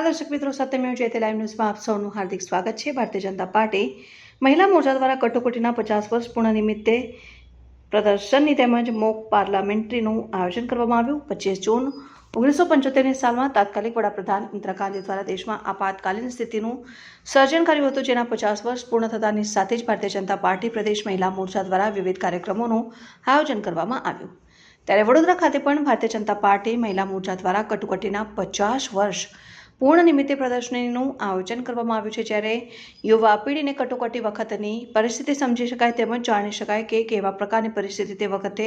નમસ્કાર દર્શક મિત્રો સત્યમેવ જયતે લાઈવ ન્યૂઝમાં આપ સૌનું હાર્દિક સ્વાગત છે. ભારતીય જનતા પાર્ટી મહિલા મોરચા દ્વારા કટોકટીના પચાસ વર્ષ પૂર્ણ નિમિત્તે પ્રદર્શનની તેમજ મોક પાર્લામેન્ટરીનું આયોજન કરવામાં આવ્યું. પચીસ જૂન ઓગણીસો પંચોતેરની સાલમાં તાત્કાલિક વડાપ્રધાન ઇન્દિરા ગાંધી દ્વારા દેશમાં આપાતકાલીન સ્થિતિનું સર્જન કર્યું હતું, જેના પચાસ વર્ષ પૂર્ણ થતાની સાથે જ ભારતીય જનતા પાર્ટી પ્રદેશ મહિલા મોરચા દ્વારા વિવિધ કાર્યક્રમોનું આયોજન કરવામાં આવ્યું. ત્યારે વડોદરા ખાતે પણ ભારતીય જનતા પાર્ટી મહિલા મોરચા દ્વારા કટોકટીના પચાસ વર્ષ પૂર્ણ નિમિત્તે પ્રદર્શનીનું આયોજન કરવામાં આવ્યું છે જ્યારે યુવા પેઢીને કટોકટી વખતની પરિસ્થિતિ સમજી શકાય તેમજ જાણી શકાય કે કેવા પ્રકારની પરિસ્થિતિ તે વખતે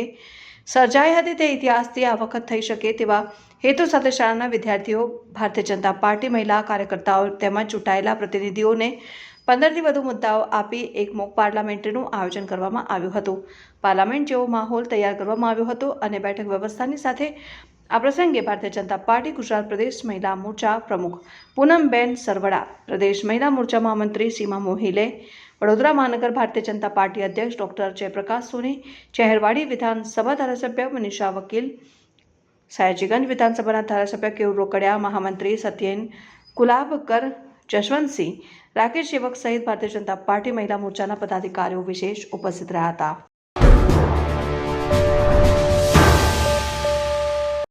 સર્જાઈ હતી તે ઇતિહાસથી આ વખત થઈ શકે તેવા હેતુ સાથે શાળાના વિદ્યાર્થીઓ, ભારતીય જનતા પાર્ટી, મહિલા કાર્યકર્તાઓ તેમજ ચૂંટાયેલા પ્રતિનિધિઓને પંદરથી વધુ મુદ્દાઓ આપી એક મોક પાર્લામેન્ટરીનું આયોજન કરવામાં આવ્યું હતું. પાર્લામેન્ટ જેવો માહોલ તૈયાર કરવામાં આવ્યો હતો અને બેઠક વ્યવસ્થાની સાથે આ પ્રસંગે ભારતીય જનતા પાર્ટી, ગુજરાત પ્રદેશ મહિલા મોરચા પ્રમુખ પૂનમબેન સરવડા, પ્રદેશ મહિલા મોરચા મહામંત્રી સીમા મોહિલે, વડોદરા મહાનગર ભારતીય જનતા પાર્ટી અધ્યક્ષ ડોક્ટર જયપ્રકાશ સોની, ચહેરવાડી વિધાનસભા ધારાસભ્ય મનીષા વકીલ, સયાજીગંજ વિધાનસભાના ધારાસભ્ય કેવું રોકડિયા મહામંત્રી સત્યેન કુલાબકર જશવંતસિંહ રાકેશ સેવક સહિત ભારતીય જનતા પાર્ટી મહિલા મોરચાના પદાધિકારીઓ વિશેષ ઉપસ્થિત રહ્યા હતા.